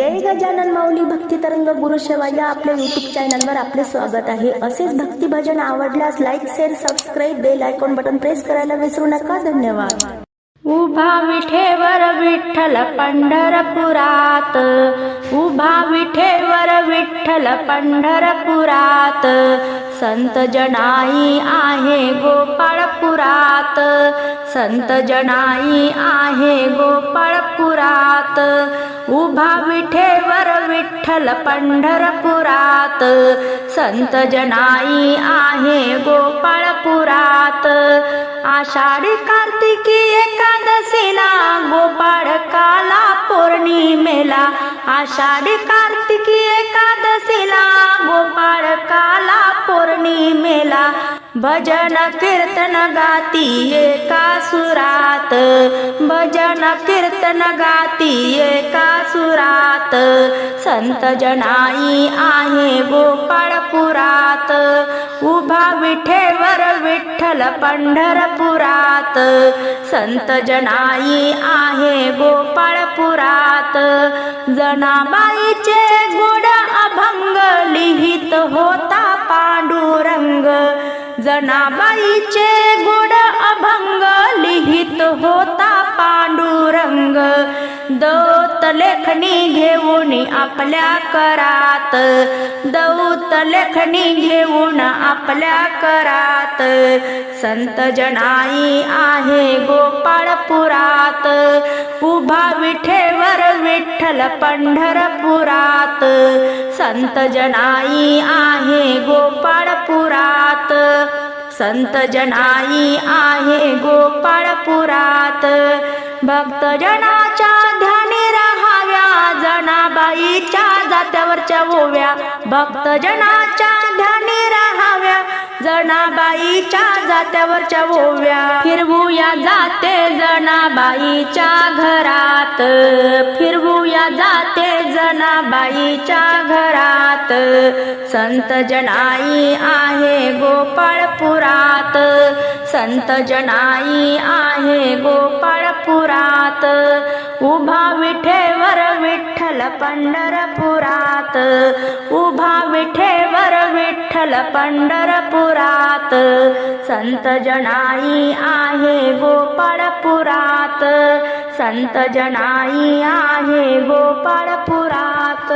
जय गजानन माऊली भक्ती तरंग गुरु सेवा या आपल्या युट्यूब चॅनलवर आपले स्वागत आहे. असेच भक्ती भजन आवडल्यास like share subscribe bell icon button press करायला विसरू नका. धन्यवाद. उभा विठेवर विठ्ठल पंढरपुरात. उभा विठेवर विठ्ठल पंढरपुरात. संत जनाई आहे गोपाळपुरात. संत जनाई आहे गोपाळपुरात. उभा विठेवर विठ्ठल पंढरपुरात. संत जनाई आहे गोपाळपुरात. आषाढी कार्तिकी एकादशीला गोपाळ काला पौर्णिमेला. आषाढी कार्तिकी भजन कीर्तन गाती एका सुरात? भजन कीर्तन गाती एका सुरात? संत जनाई आहे गोपाळपुरात उभा विठेवर विठ्ठल पंढरपुरात. संत जनाई आहे गोपाळपुरात जनाबाईचे गोड अभंग लिहित होता पांडुरंग. जनाबाईचे गोड अभंग लिहित होता पांडुरंग. दौत लेखणी घेऊन आपल्या करात. दौत लेखणी घेऊन आपल्या करात. संत जनाई आहे गोपाळपुरात उभा विठेवर विठ्ठल पंढरपुरात. संत जनाई आहे संत जनाई आहे गोपाळपुरात भक्तजनाच्या ध्यानी राहाव्या जनाबाईच्या जात्यावरच्या ओव्या. भक्तजनाच्या ध्यानी राहाव्या जनाबाईच्या जात्यावरच्या ओव्या. फिरवूया जाते जनाबाईच्या घरात. फिरवूया जाते जनाबाईच्या घरात. संत जनाई आहे गोपाळपुरात संत जनाई आहे गोपाळपुरात उभा विठेवर विठ्ठल पंढरपुरात उभा विठेवर विठ्ठल पंढरपुरात. संत जनाई आहे गोपाळपुरात संत जनाई आहे गोपाळपुरात